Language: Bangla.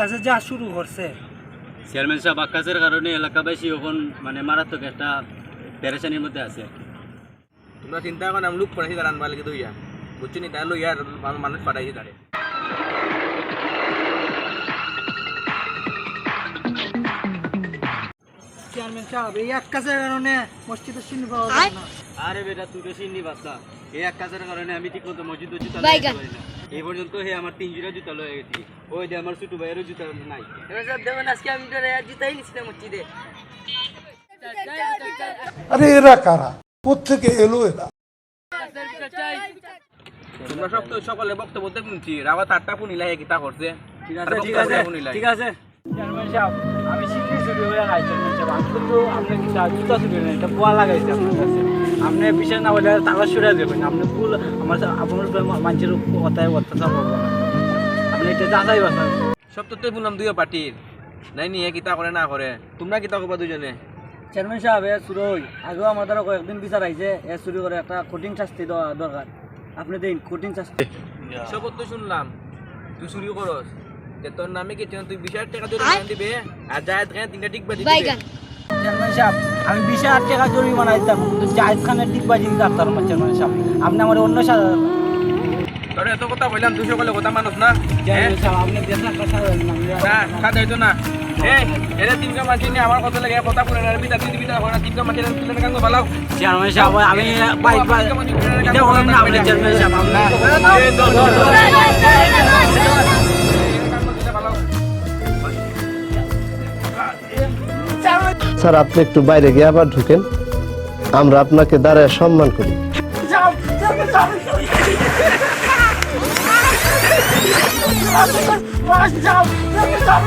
কাছে যা শুরু করছে। চেয়ারম্যান সাহেব আকাশের কারণে এলাকাবাসী এখন মানে মারাত্মক একটা প্যারেশানির মধ্যে আছে। তোমরা চিন্তা করো আমি লোক পাঠাইছি তারা আনবার লাগে দইয়া বুঝছ নি? তাই লইয়া আর মানুষ পাঠাইছি তারে। চেয়ারম্যান সাহেব এই এক কাজের কারণে মসজিদের চিনি পাওয়া যায় না। আরে বেটা তুই বেশি নি বাস্তা এই এক কাজের কারণে আমি ঠিক মতো মসজিদ জুতা বাইগান। লইতে পারি না। এই পর্যন্ত হে আমার তিন জোড়া জুতা লয়ে গেছি। ওই যে আমার ছোট ভাইয়েরও জুতা নাই। দেখুন আজকে আমি জুতাই নিছিলাম আরে এরা কারা? কোথেকে এলো এরা? তোমরা সব তো সকালে বক্তব্য তো শুনছি রাবা তারটা পুনি লাগে কিতা করছে? ঠিক আছে ঠিক আছে ঠিক আছে। আমি শিখলি চুরি হয়ে আমি কিন্তু আপনি কি জুতা চুরি নেই এটা পোয়া লাগাইছে আপনার কাছে। আপনি বিশেষ না হলে তালা সরে দেবেন আপনি ভুল আমার আপনার মানুষের কথায় অত্যাচার করবেন না। আপনি এটা যাচাই বাসায় সব তো বললাম দুইও পার্টির। নাই নিয়ে কিতা করে না করে তোমরা কিতা করবা দুজনে চেয়ারম্যান সাহেব এ চুরই আগেও আমাদের কয়েকদিন বিচার আইছে এ চুরি করে একটা কঠিন শাস্তি দেওয়া দরকার আপনি দিন কঠিন শাস্তি। সব তো শুনলাম। তুই চুরি করস তোর নামে কি তুই বিশ হাজার টাকা দিয়ে দিবে? আর যায় তিনটা টিকবা দিবে। চেয়ারম্যান সাহেব আমি বিশ হাজার টাকা জরিমানা দিতাম। কিন্তু জাহিদ খানের ডিগবাজি দিতে পারতাম চেয়ারম্যান সাহেব। আপনি আমার অন্য তোর এত কথা বললাম তুই সকালে কথা মানুষ না? হ্যাঁ? দেশ না না। তিনটা মাছ নিয়ে আমার কথা লাগে? কথা বলে তুই তিনটা মাছ এরা তিনটা কাঙ্গ ভালো চেয়ারম্যান সাহেব আমি বাইক বাইক এটা বলেন না আপনি চেয়ারম্যান সাহেব স্যার আপনি একটু বাইরে গিয়ে আবার ঢুকেন। আমরা আপনাকে দাঁড়ায় সম্মান করি। Yapacağım! Yapacağım!